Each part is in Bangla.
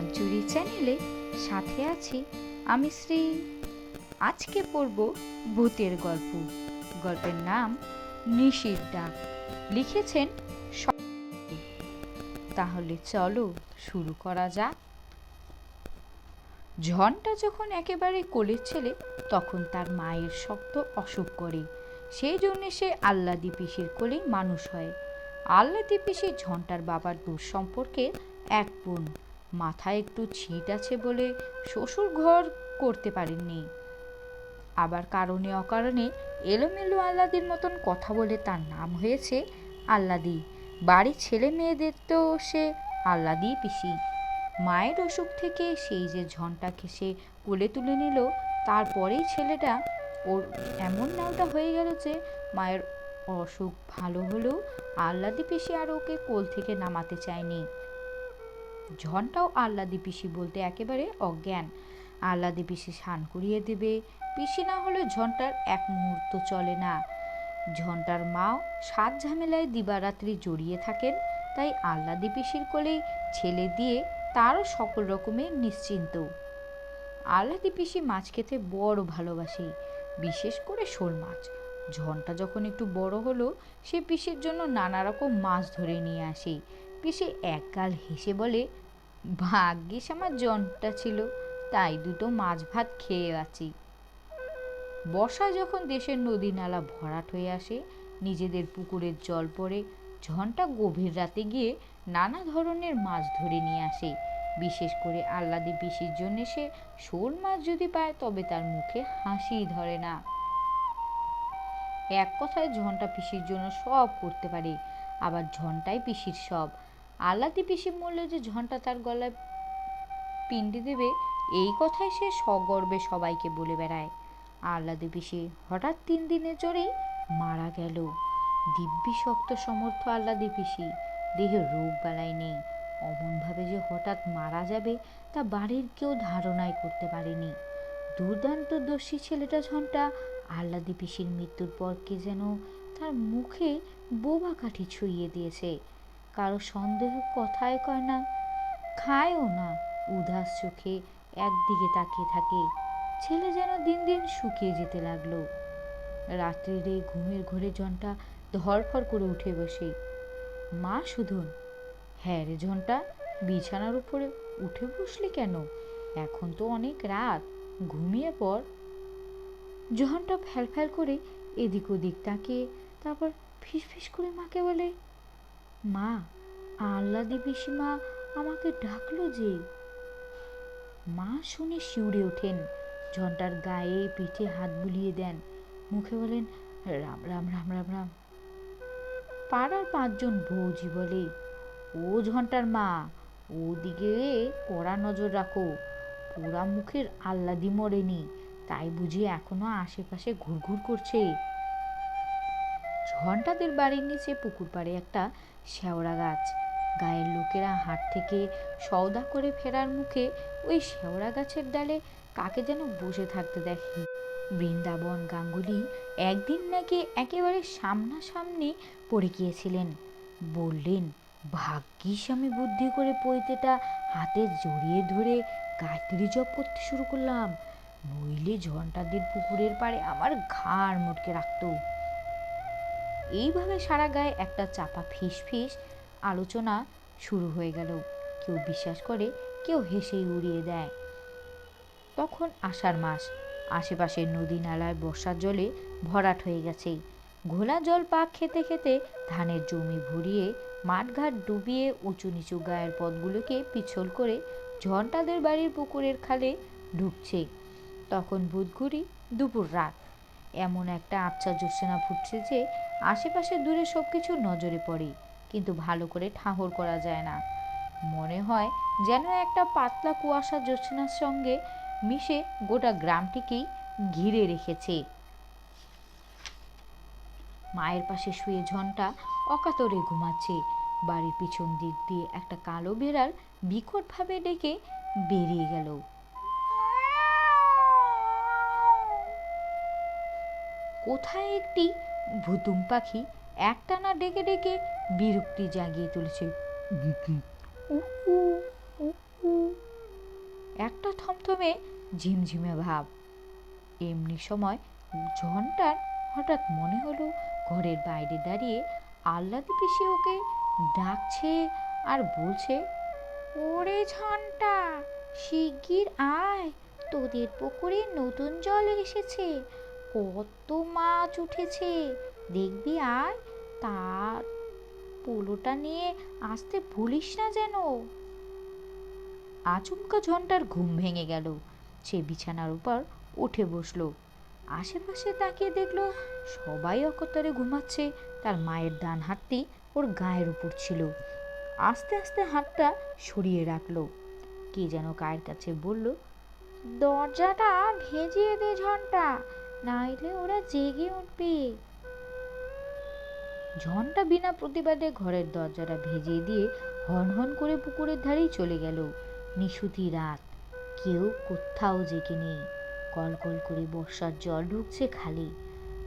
মঞ্চুরি চ্যানেলে সাথে আছি আমি শ্রী আজকে পড়ব ভূতের গল্প। গল্পের নাম নিশির ডাক। লিখেছেন তাহলে চলো শুরু করা যাক। ঝনটা যখন একেবারে কোলের ছেলে, তখন তার মায়ের শক্ত অসুখ করে। সেই জন্য সে আল্লাদি পিসির কোলেই মানুষ হয়। আল্লাদি পিসি ঝন্টার বাবার দূর সম্পর্কে এক বোন। মাথায় একটু ছিট আছে বলে শ্বশুর ঘর করতে পারেননি। আবার কারণে অকারণে এলোমেলো আল্লাদির মতন কথা বলে তার নাম হয়েছে আল্লাদি। বাড়ির ছেলে মেয়েদের তো সে আল্লাদি পিসি। মায়ের অসুখ থেকে সেই যে ঝনটাকে সে কোলে তুলে নিল, তারপরেই ছেলেটা ওর এমন নাওটা হয়ে গেল যে মায়ের অসুখ ভালো হলেও আল্লাদি পিসি আর ওকে কোল থেকে নামাতে চায়নি। ঝনটাও আল্লাদি পিসি বলতে একেবারে অজ্ঞান। আল্লাদি পিসি স্নান করিয়ে দেবে, পিসি না হলে ঝনটার এক মুহূর্ত চলে না। ঝনটার মাও সাত ঝামেলায় দিবারাত্রি জড়িয়ে থাকেন, তাই আল্লাদি পিসির কোলেই ছেলে দিয়ে তারও সকল রকমের নিশ্চিন্ত। আল্লাদি পিসি মাছ খেতে বড় ভালোবাসে, বিশেষ করে শোল মাছ। ঝনটা যখন একটু বড় হলো, সে পিসির জন্য নানা রকম মাছ ধরে নিয়ে আসে। পিসি একগাল হেসে বলে, ভাগ্যিস আমার জনটা ছিল, তাই দুটো মাছ ভাত খেয়ে আছি। বর্ষায় যখন দেশের নদী নালা ভরাট হয়ে আসে, নিজেদের পুকুরের জল পড়ে ঝনটা গভীর রাতে গিয়ে নানা ধরনের মাছ ধরে নিয়ে আসে। বিশেষ করে আল্লাদি পিসির জন্য সে শোল মাছ যদি পায়, তবে তার মুখে হাসি ধরে না। এক কথায় ঝনটা পিসির জন্য সব করতে পারে, আবার ঝনটাই পিসির সব। আল্লাদি পিসি বললে যে ঝনটা তার গলায় পিণ্ডি দেবে, এই কথাই সে সগর্বে সবাইকে বলে বেড়ায়। আল্লাদি পিসি হঠাৎ তিন দিনের জোরেই মারা গেল। দিব্যি শক্ত সমর্থ আল্লাদি পিসি। দেহে রোগ বালাই নেই। অমনভাবে যে হঠাৎ মারা যাবে, তা বাড়ির কেউ ধারণাই করতে পারেনি। দুর্দান্ত দস্যি ছেলেটা ঝনটা আল্লাদি পিসির মৃত্যুর পর কে যেন তার মুখে বোবা কাঠি ছুঁয়ে দিয়েছে। কারও সন্দেহ কথায় কয় না, খায়ও না, উদাস চোখে একদিকে তাকিয়ে থাকে। ছেলে যেন দিন দিন শুকিয়ে যেতে লাগল। রাত্রিরে ঘুমের ঘোরে জনটা ধরফর করে উঠে বসে। মা শুধন হ্যাঁ রে জনটা, বিছানার উপরে উঠে বসলি কেন? এখন তো অনেক রাত, ঘুমিয়ে পড়। জহনটা ফ্যাল ফ্যাল করে এদিক ওদিক তাকিয়ে, তারপর ফিস ফিস করে মাকে বলে মা আল্লাদি পিসিমা আমাকে ডাকলো যে। মা শুনে শিউরে ওঠেন, ঝন্টার গায়ে পিঠে হাত বুলিয়ে দেন, মুখে বলেন, রাম রাম রাম রাম রাম। পাড়ার পাঁচজন বৌজি বলে, ও ঝন্টার মা, ওদিকে কড়া নজর রাখো পোড়া মুখের আল্লাদি মরেনি, তাই বুঝি এখনও আশেপাশে ঘুরঘুর করছে। ঘন্টাদের বাড়ির নিচে পুকুর পাড়ে একটা শেওড়া গাছ। গায়ের লোকেরা হাট থেকে সওদা করে ফেরার মুখে ওই শেওড়া গাছের ডালে কাকে যেন বসে থাকতে দেখে। বৃন্দাবন গাঙ্গুলি একদিন নাকি একেবারে সামনাসামনি পড়ে গিয়েছিলেন। বললেন, ভাগ্যিস আমি বুদ্ধি করে পৈতেটা হাতে জড়িয়ে ধরে গায়ত্রী জপ করতে শুরু করলাম। নইলে ঝন্টাদের পুকুরের পাড়ে আমার ঘাড় মুটকে রাখতো। এইভাবে সারা গায়ে একটা চাপা ফিস ফিস আলোচনা শুরু হয়ে গেল। কেউ বিশ্বাস করে, কেউ হেসেই উড়িয়ে দেয়। তখন আষাঢ় মাস। আশেপাশের নদী নালায় বর্ষার জলে ভরাট হয়ে গেছে। ঘোলা জল পাক খেতে খেতে ধানের জমি ভরিয়ে মাঠঘাট ডুবিয়ে উঁচু নিচু গায়ের পথগুলোকে পিছল করে ঝন্টাদের বাড়ির পুকুরের খালে ঢুকছে। তখন বুধঘুরি দুপুর রাত। এমন একটা আবছা জ্যোৎস্না ফুটছে যে আশেপাশে দূরে সব কিছু নজরে পড়ে, কিন্তু ভালো করে ঠাহর করা যায় না। মনে হয় যেন একটা পাতলা কুয়াশা জ্যোৎস্নার সঙ্গে মিশে গোটা গ্রামটিকেই ঘিরে রেখেছে। মায়ের পাশে শুয়ে ঝনটা অকাতরে ঘুমাচ্ছে। বাড়ির পিছন দিক দিয়ে একটা কালো বেড়াল বিকটভাবে ডেকে বেরিয়ে গেল। কোথায় একটি ভুতুম পাখি একটানা ডেকে ডেকে বিরক্তি জাগিয়ে তুলেছে। একটা থমথমে ঝিমঝিমে ভাব এমনি সময় ঝনটার হঠাৎ মনে হলো ঘরের বাইরে দাঁড়িয়ে আল্লাদি পিসি ওকে ডাকছে আর বলছে, ওরে ঝন্টা, শিগগির আয়, তোদের পুকুরে নতুন জল এসেছে কত মাছ উঠেছে। দেখবি আয় তার পোলোটা নিয়ে আসতে ভুলিস না যেন। আচমকা ঝন্টার ঘুম ভেঙে গেল। সে বিছানার উপর উঠে বসল। আশেপাশে তাকিয়ে দেখল, সবাই অকতারে ঘুমাচ্ছে। তার মায়ের ডান হাতটি ওর গায়ের উপর ছিল। আস্তে আস্তে হাতটা সরিয়ে রাখল। কে যেন গায়ের কাছে বলল, দরজাটা ভেজিয়ে দে ঝনটা। নাইলে ওরা জেগে উঠবে। ঝনটা বিনা প্রতিবাদে ঘরের দরজাটা ভেজে দিয়ে হন হন করে পুকুরের ধারেই চলে গেল। নিশুতি রাত। কেউ কোথাও জেগে নেই। কল কল করে বর্ষার জল ঢুকছে খালি।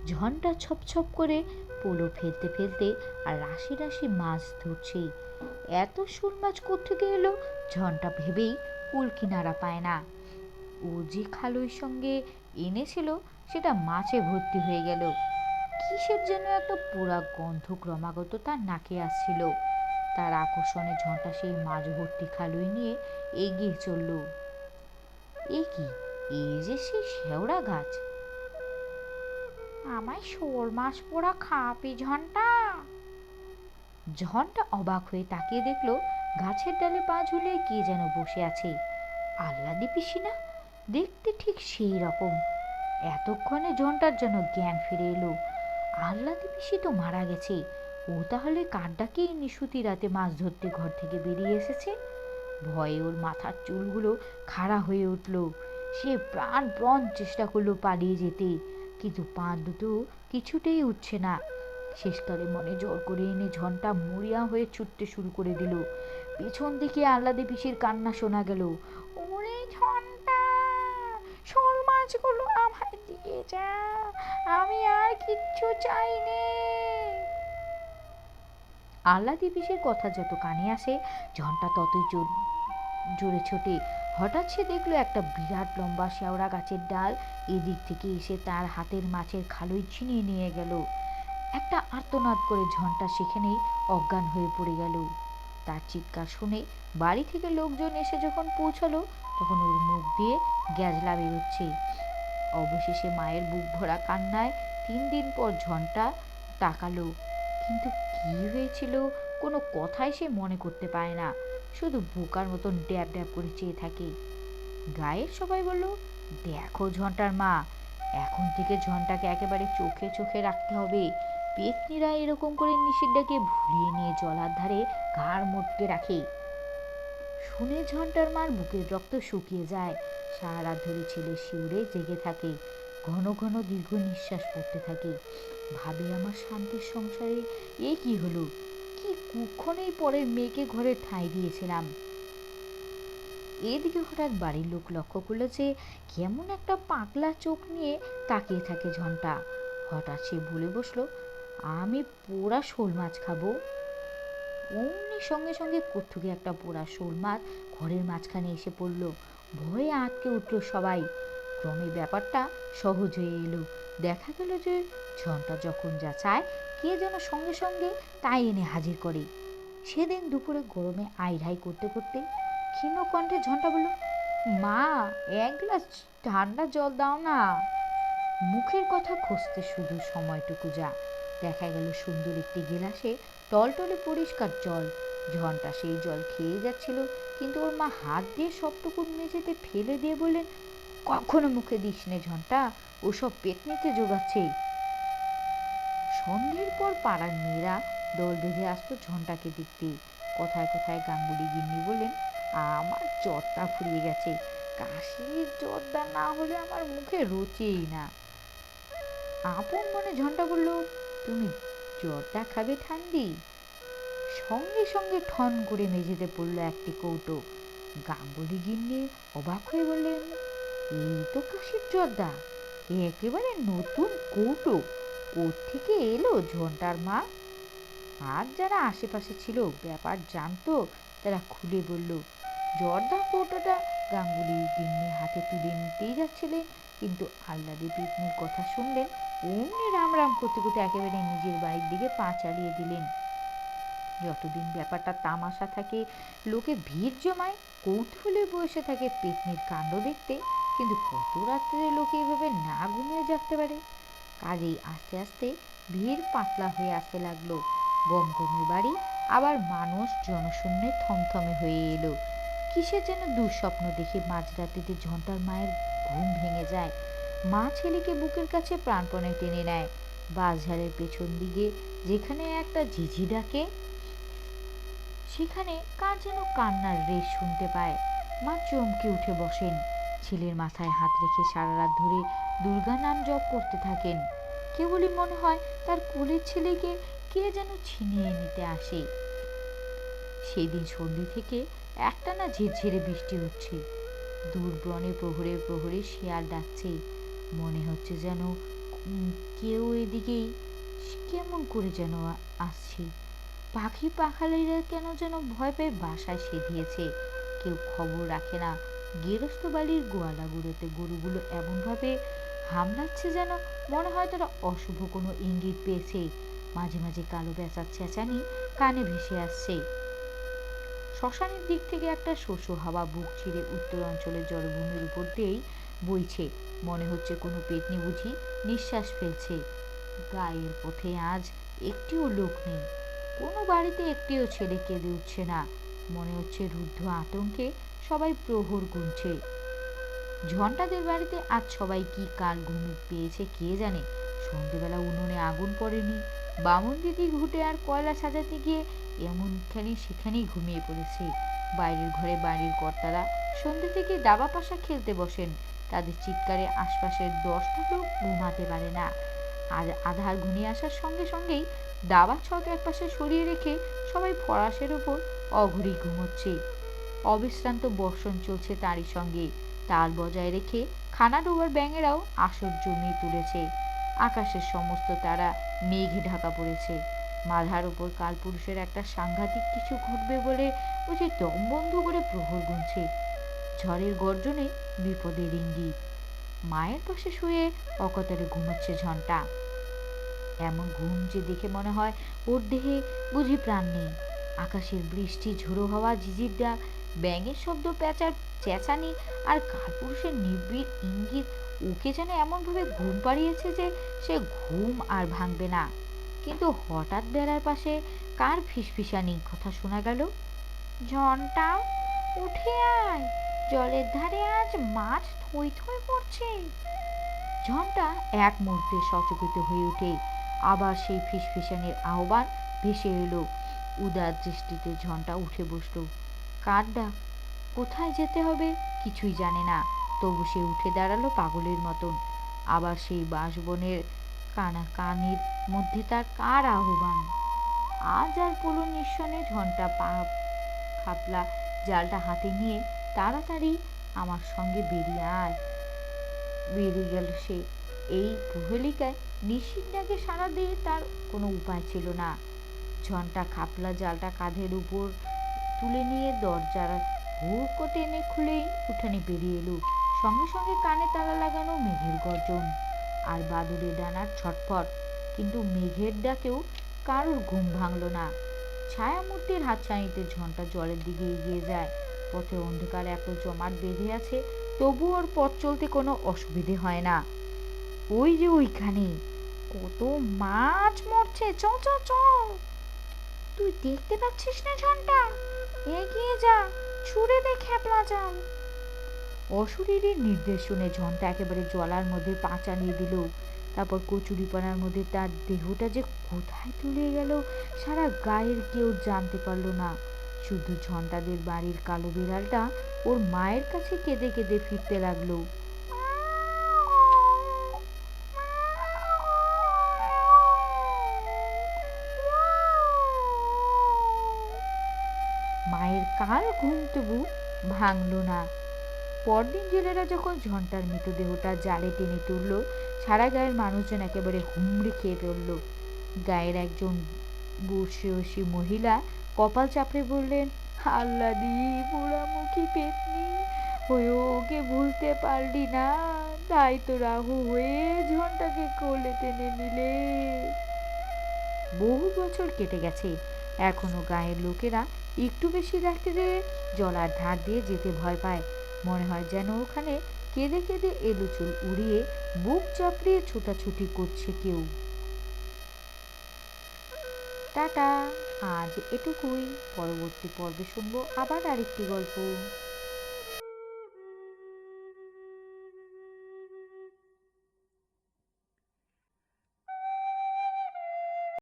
ঝনটা ছপ ছপ করে পোলো ফেলতে ফেলতে আর রাশি রাশি মাছ ধরছে। এত শোল মাছ কোথেকে এলো? ঝনটা ভেবেই কুল কিনারা পায় না। ও যে খালুর সঙ্গে এনেছিল, সেটা মাছে ভর্তি হয়ে গেল। কিসের যেন একটা পোড়া গন্ধ ক্রমাগত তার নাকে আসছিল। তার আকর্ষণে ঝন্টা সেই মাছ ভর্তি খালুই নিয়ে এগিয়ে চলল। এ কি? এই যে সেই শেওড়া গাছ? আমায় শোল মাছ পোড়া খাপি ঝন্টা? ঝনটা অবাক হয়ে তাকিয়ে দেখল, গাছের ডালে পা ঝুলিয়ে কে যেন বসে আছে। আল্লাদি পিসি না দেখতে ঠিক সেই রকম। এতক্ষণে জনটার যেন জ্ঞান ফিরে এলো। আল্লাদি পিসি তো মারা গেছে। ও তাহলে কার ডাকেই নিশুতি রাতে মাছ ধরতে ঘর থেকে বেরিয়ে এসেছে? ভয়ে ওর মাথার চুলগুলো খাড়া হয়ে উঠল। সে প্রাণ প্রাণ চেষ্টা করল পালিয়ে যেতে, কিন্তু পা দুটো কিছুতেই উঠছে না। শেষকালে মনে জোর করে এনে ঝনটা মরিয়া হয়ে ছুটতে শুরু করে দিল। পেছন দিকে আহ্লাদে পিসির কান্না শোনা গেল। ওরে ঝনটা! মাছগুলো আমায় দিয়ে যা। আমি আর কিচ্ছু চাইনি। আহ্লাদি পিসির কথা যত কানে আসে, ঝনটা ততই জোরে ছোটে। হঠাৎ সে দেখল একটা বিরাট লম্বা শেওড়া গাছের ডাল এদিক থেকে এসে তার হাতের মাছের খালই ছিনিয়ে নিয়ে গেল। একটা আর্তনাদ করে ঝনটা সেখানেই অজ্ঞান হয়ে পড়ে গেল। তার চিৎকার শুনে বাড়ি থেকে লোকজন এসে যখন পৌঁছালো, তখন ওর মুখ দিয়ে গ্যাজলা বেরোচ্ছে। অবশেষে মায়ের বুক ভরা কান্নায় তিন দিন পর ঝনটা তাকালো। কিন্তু কি হয়েছিল? কোনো কথাই সে মনে করতে পারে না। শুধু বোকার মতন ড্যাব ড্যাব করে চেয়ে থাকে। গায়ের সবাই বলল, দেখো ঝন্টার মা, এখন থেকে ঝন্টাকে একেবারে চোখে চোখে রাখতে হবে। পেতনিরা এরকম করে নিষেধটাকে ভুলিয়ে নিয়ে জলার ধারে ঘাড় মোটকে রাখে। শুনে ঝন্টার মার বুকের রক্ত শুকিয়ে যায়। সারা রাত ধরে ছেলে শিউরে জেগে থাকে। ঘন ঘন দীর্ঘ নিঃশ্বাস পড়তে থাকে। ভাবে আমার শান্তির সংসারে এ কি হলো? কি কুক্ষণেই পরের মেয়েকে ঘরে ঠাঁই দিয়েছিলাম। এদিকে হঠাৎ বাড়ির লোক লক্ষ্য করল যে কেমন একটা পাকলা চোখ নিয়ে তাকিয়ে থাকে ঝন্টা। হঠাৎ সে ভুলে বসল আমি পোড়া শোল মাছ খাব। অমনি সঙ্গে সঙ্গে কোথুকে একটা পোড়া শোল মাছ ঘরের মাঝখানে এসে পড়ল। ভয়ে আটকে উঠল সবাই। ক্রমে ব্যাপারটা সহজ হয়ে এলো। দেখা গেল যে ঝনটা যখন যা চায়, কে যেন সঙ্গে সঙ্গে তাই এনে হাজির করে। সেদিন দুপুরে গরমে আইড়াই করতে করতে ক্ষীণ কণ্ঠে ঝনটা বলল, মা, এক গ্লাস ঠান্ডা জল দাও না। মুখের কথা খুঁজতে শুধু সময়টুকু যা। দেখা গেল সুন্দর একটি গেলাসে টলটলে পরিষ্কার জল। ঝনটা সেই জল খেয়ে যাচ্ছিল, কিন্তু ওর মা হাত দিয়ে সবটুকু মেঝেতে ফেলে দিয়ে বললেন, কখনো মুখে দিস নে ঝনটা, ওসব পেটনিতে জোগাচ্ছে। সন্ধ্যের পর পাড়ার মেয়েরা দল বেঁধে আসতো ঝনটাকে দেখতে। কথায় কথায় গাঙ্গুলি গিন্নি বললেন, আমার জ্বরটা ফুরিয়ে গেছে। কাশির জ্বরটা না হলে আমার মুখে রোচেই না। আপন মনে ঝনটা বলল তুমি জ্বরটা খাবে ঠান্ডি। সঙ্গে সঙ্গে ঠন করে মেঝেতে পড়ল একটি কৌটো। গাঙ্গুলি গিন্নি অবাক হয়ে বললেন, এই তো কাশির জর্দা একেবারে নতুন কৌটো। থেকে এলো ঝন্টার মা? আর যারা আশেপাশে ছিল, ব্যাপার জানতো, তারা খুলে বলল, জর্দা কৌটোটা গাঙ্গুলি গিন্নি হাতে তুলে নিতেই যাচ্ছিলেন কিন্তু আহ্লাদে পেতনির কথা শুনলেন অমনি রাম রাম করতে করতে একেবারে নিজের বাড়ির দিকে পা চালিয়ে দিলেন। যতদিন ব্যাপারটা তামাশা থাকে, লোকে ভিড় জমায়, কৌতূহলে বসে থাকে পেতনির কাণ্ড দেখতে। কিন্তু কত রাত্রে লোকে এভাবে না ঘুমিয়ে জাগতে পারে? কাজেই আস্তে আস্তে ভিড় পাতলা হয়ে আসতে লাগল। গমগমে বাড়ি আবার মানুষ জনশূন্যে থমথমে হয়ে এলো। কিসের যেন দুঃস্বপ্ন দেখে মাঝরাতিতে ঝন্টার মায়ের ঘুম ভেঙে যায়। মা ছেলেকে বুকের কাছে প্রাণপণে টেনে নেয়। বাসঝাড়ের পেছন দিকে যেখানে একটা ঝিঝি ডাকে, সেখানে কার যেন কান্নার রেশ শুনতে পায়। মা চমকে উঠে বসেন। ছেলের মাথায় হাত রেখে সারা রাত ধরে দুর্গা নাম জপ করতে থাকেন। কেবলই মনে হয় তার কোলের ছেলেকে কে যেন ছিনিয়ে নিতে আসে। সেদিন সন্ধে থেকে একটানা ঝিরঝিরে বৃষ্টি হচ্ছে। দূর বনে প্রহরে প্রহরে শিয়াল ডাকছে। মনে হচ্ছে যেন কেউ এদিকেই কেমন করে যেন আসছে। পাখি পাখালিরা কেন যেন ভয় পেয়ে বাসায় সেধিয়েছে। কেউ খবর রাখে না। গেরস্ত বাড়ির গোয়ালাগুলোতে গরুগুলো এমনভাবে হামলাচ্ছে যেন মনে হয় তারা অশুভ কোনো ইঙ্গিত পেয়েছে। মাঝে মাঝে কালো বেচার চেঁচানি কানে ভেসে আসছে। শ্মশানের দিক থেকে একটা শোষো হাওয়া বুক ছিঁড়ে উত্তর অঞ্চলের জলভূমির উপর দিয়েই বইছে। মনে হচ্ছে কোনো পেতনি বুঝি নিঃশ্বাস ফেলছে। গায়ের পথে আজ একটিও লোক নেই। কোনো বাড়িতে একটিও ছেলে কেঁদে উঠছে না। মনে হচ্ছে রুদ্ধ আতঙ্কে সবাই প্রহর গুনছে। ঝন্টাদের বাড়িতে আজ সবাই কি কাল ঘুমে পেয়েছে কে জানে? সন্ধেবেলা উনুনে আগুন পড়েনি। বামন দিদি ঘুটে আর কয়লা সাজাতে গিয়ে এমনখানে সেখানেই ঘুমিয়ে পড়েছে। বাইরের ঘরে বাড়ির কর্তারা সন্ধে থেকে দাবা পাশা খেলতে বসেন। তাদের চিৎকারে আশপাশের দশটা লোক ঘুমাতে পারে না। আর আধার ঘনিয়ে আসার সঙ্গে সঙ্গেই দাবা ছক একপাশে সরিয়ে রেখে সবাই ফরাসের ওপর অঘরি ঘুমোচ্ছে। অবিশ্রান্ত বর্ষণ চলছে তারই সঙ্গে। তাল বজায় রেখে খানা ডোবার ব্যাঙেরাও আসর জমিয়ে তুলেছে। আকাশের সমস্ত তারা মেঘে ঢাকা পড়েছে। মাথার উপর কালপুরুষের একটা সাংঘাতিক কিছু ঘটবে বলে বুঝি দম বন্ধ করে প্রহর গুনছে। ঝড়ের গর্জনে বিপদের ইঙ্গিত। মায়ের পাশে শুয়ে অকতারে ঘুমাচ্ছে ঝন্টা। এমন ঘুম যে দেখে মনে হয় ওর দেহে বুঝি প্রাণ নেই। আকাশের বৃষ্টি, ঝোড়ো হওয়া ডাক ব্যাঙের শব্দ, প্যাঁচার চেঁচানি আর কালপুরুষের নিবিড় ইঙ্গিত ওকে যেন এমনভাবে ঘুম পাড়িয়েছে যে সে ঘুম আর ভাঙবে না। কিন্তু হঠাৎ বেড়ার পাশে কার ফিসফিসানি কথা শোনা গেল? ঝনটা উঠে আয় জলের ধারে আজ মাছ থই থই করছে। ঝনটা এক মুহূর্তে সচকিত হয়ে উঠে। আবার সেই ফিসফিসানির আহ্বান ভেসে এলো। উদার দৃষ্টিতে ঝনটা উঠে বসল। কার ডাক কোথায় যেতে হবে? কিছুই জানে না। তবু সে উঠে দাঁড়াল পাগলের মতন। আবার সেই বাঁশবনের কানা কানির মধ্যে তার কার আহ্বান? আজ আর পুলো নিঃসনে ঝন্টা পা খাপলা জালটা হাতে নিয়ে তাড়াতাড়ি আমার সঙ্গে বেরিয়ে আয়। বেরিয়ে গেল সে। এই প্রহেলিকায় নিশ্চিত ডাকে সারা দিয়ে তার কোনো উপায় ছিল না। ঝন্টা খাপলা জালটা কাঁধের উপর তুলে নিয়ে দরজার হুড়কো টেনে খুলেই উঠানে বেরিয়ে এলো। সঙ্গে সঙ্গে কানে তালা লাগানো মেঘের গর্জন। আর বাদুড়ে ডানার ছটফট, কিন্তু মেঘের ডাকেও কারোর ঘুম ভাঙল না। ছায়ামূর্তির হাতছানিতে ঝন্টা জলের দিকে এগিয়ে যায়। পথে অন্ধকার এত জমাট বেঁধে আছে, তবু ওর পথ চলতে কোনো অসুবিধে হয় না। ওই যে ওইখানে, কত মাছ মরছে চ চ চ তুই দেখতে পাচ্ছিস না ঝন্টা? এগিয়ে যা, ছুঁড়ে দে, খেপলা জাল। অশরীরের নির্দেশ শুনে ঝন্টা একেবারে জলার মধ্যে পা চালিয়ে দিল। তারপর কচুরিপানার মধ্যে তার দেহটা যে কোথায় তুলে গেল, সারা গায়ের কেউ জানতে পারল না। শুধু ঝন্টাদের বাড়ির কালো বিড়ালটা ওর মায়ের কাছে কেঁদে কেঁদে ফিরতে লাগল। মায়ের কার ঘুম তবু ভাঙল না। পরদিন জেলেরা যখন ঝন্টার মৃতদেহটা জালে টেনে তুললো, সারা গায়ের মানুষজন একেবারে হুমড়ি খেয়ে পড়ল। গায়ের একজন বসে মহিলা কপাল চাপড়ে বললেন, আল্লা দি পোড়ামুখী পেতনি হয়েও ওকে ভুলতে পারলি না। তাই তো রাহু হয়ে ঝন্টাকে কোলে টেনে নিলে। বহু বছর কেটে গেছে। এখনও গায়ের লোকেরা একটু বেশি গেলে জলার ধার দিয়ে যেতে ভয় পায়। মনে হয় যেন ওখানে কেঁদে কেঁদে এলুচুল উড়িয়ে বুক চাপড়িয়ে ছুটাছুটি করছে কেউ। টাটা, আজ এটুকুই। পরবর্তী পর্বে শুনব আবার আরেকটি গল্প।